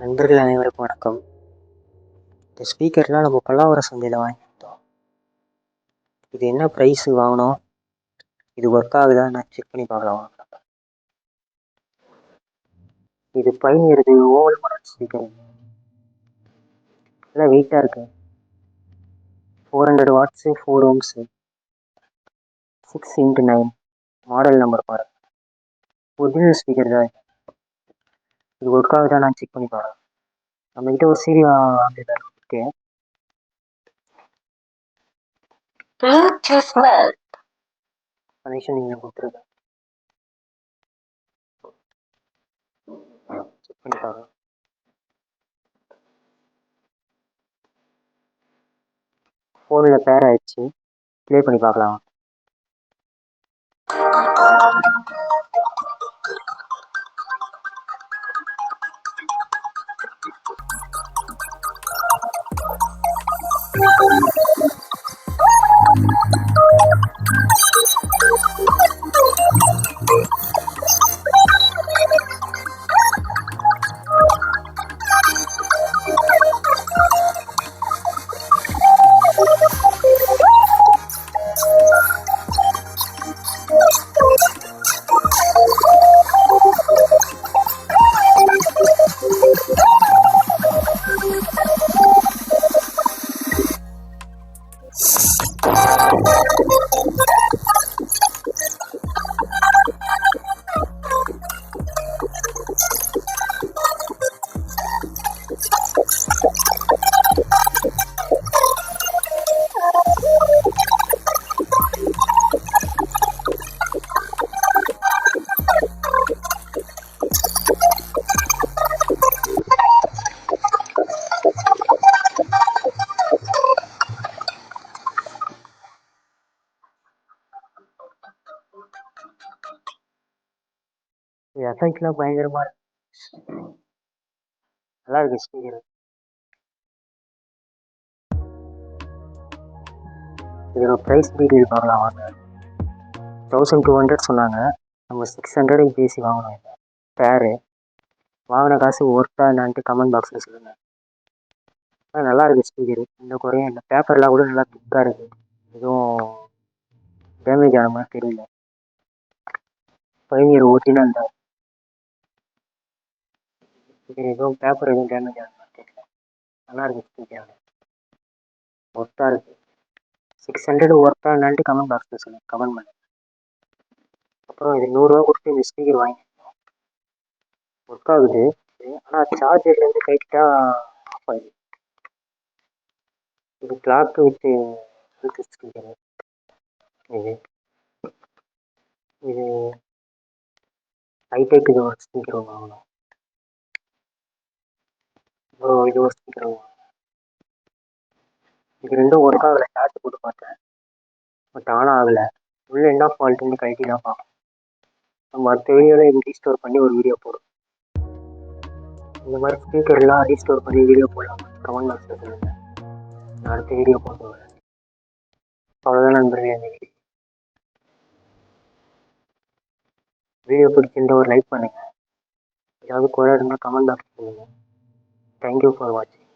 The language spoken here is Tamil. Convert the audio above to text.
நண்பர்கள் அனைவருக்கும் வணக்கம். இந்த ஸ்பீக்கர்லாம் நம்ம பல்லாவர சந்தையில் வாங்கியிருந்தோம் இது என்ன ப்ரைஸு வாங்கினோம்? இது ஒர்க் ஆகுதா? நான் செக் பண்ணி பார்க்கலாம் வாங்க. இது பயணியருக்கு ஓவல் மாடல் ஸ்பீக்கர் நல்லா வெயிட்டாக இருக்கு. Four hundred watts four ohms six into nine model number பாருங்கள் ஒரிஜினல் ஸ்பீக்கர் தான் இது. ஒர்க் ஆகுதா நான் செக் பண்ணி பார்க்கலாம் நம்மகிட்ட ஒரு சீரி ஆம்பியர் இருக்கு. கனெக்ஷன் நீங்கள் கொடுத்துருக்கேன் செக் பண்ணி பார்க்கலாம் ஃபோனில் பேர் ஆயிடுச்சு ப்ளே பண்ணி பார்க்கலாம். இது எஃபெக்ட்லாம் பயங்கரமாக இருக்கு. நல்லா இருக்கு ஸ்பீக்கர் இதோட ப்ரைஸ் டீட்டெயில் பார்க்கலாம் வாங்க தௌசண்ட் டூ ஹண்ட்ரட் சொன்னாங்க. நம்ம சிக்ஸ் ஹண்ட்ரடுக்கு பேசி வாங்கினோம் இதை பேரு வாங்கின காசு ஒர்க்காக என்னான்ட்டு கமெண்ட் பாக்ஸில் சொல்லுங்கள் ஆனால் நல்லா இருக்குது ஸ்பீக்கரு இந்த குறையும் இல்லை பேப்பர்லாம் கூட நல்லா திக்காக இருக்குது எதுவும் டேமேஜ் ஆன மாதிரி தெரியல. பயணியர் ஓட்டினா இந்த எதுவும் பேப்பர் எதுவும் டேமேஜ் ஆன மாதிரி தெரியல. நல்லா இருக்குது ஸ்பீக்கர் ஒர்த்தாக இருக்குது சிக்ஸ் ஹண்ட்ரட் ஒர்த்தா என்னான்ட்டு கமெண்ட் பாக்ஸில் சொல்லுங்கள் கமெண்ட் பண்ணுங்க. அப்புறம் இது நூறுரூவா கொடுத்து இந்த ஸ்பீக்கர் வாங்கி ஒர்க் ஆகுது ஆனால் சார்ஜர்லேருந்து கைட்டாக ஆஃப் ஆகுது இது கிளாக் வித்து ஸ்பீக்கர் இது. இது. ஹைடெக் இது ஒரு ஸ்பீக்கர் வாங்கணும். இது ஒரு ஸ்பீக்கர் வாங்கணும். இது ரெண்டும் ஒர்க் ஆகலை என்ன ஃபால்ட்டுன்னு கழட்டி நம்ம அடுத்த வீடியோவில் ரீஸ்டோர் பண்ணி ஒரு வீடியோ போடும் இந்த மாதிரி ஸ்பீக்கர்லாம் ரீஸ்டோர் பண்ணி வீடியோ போடலாம். கமெண்ட் பாக்ஸில் சொல்லுங்கள் நான் அடுத்த வீடியோ போட்டு அவ்வளோதான் நண்பர்களே இந்த வீடியோ வீடியோ பிடிச்சிருந்தா ஒரு லைக் பண்ணுங்கள் ஏதாவது குறை இருந்தால் கமெண்ட் பாக்ஸ் பண்ணுங்கள் தேங்க்யூ ஃபார் வாட்சிங்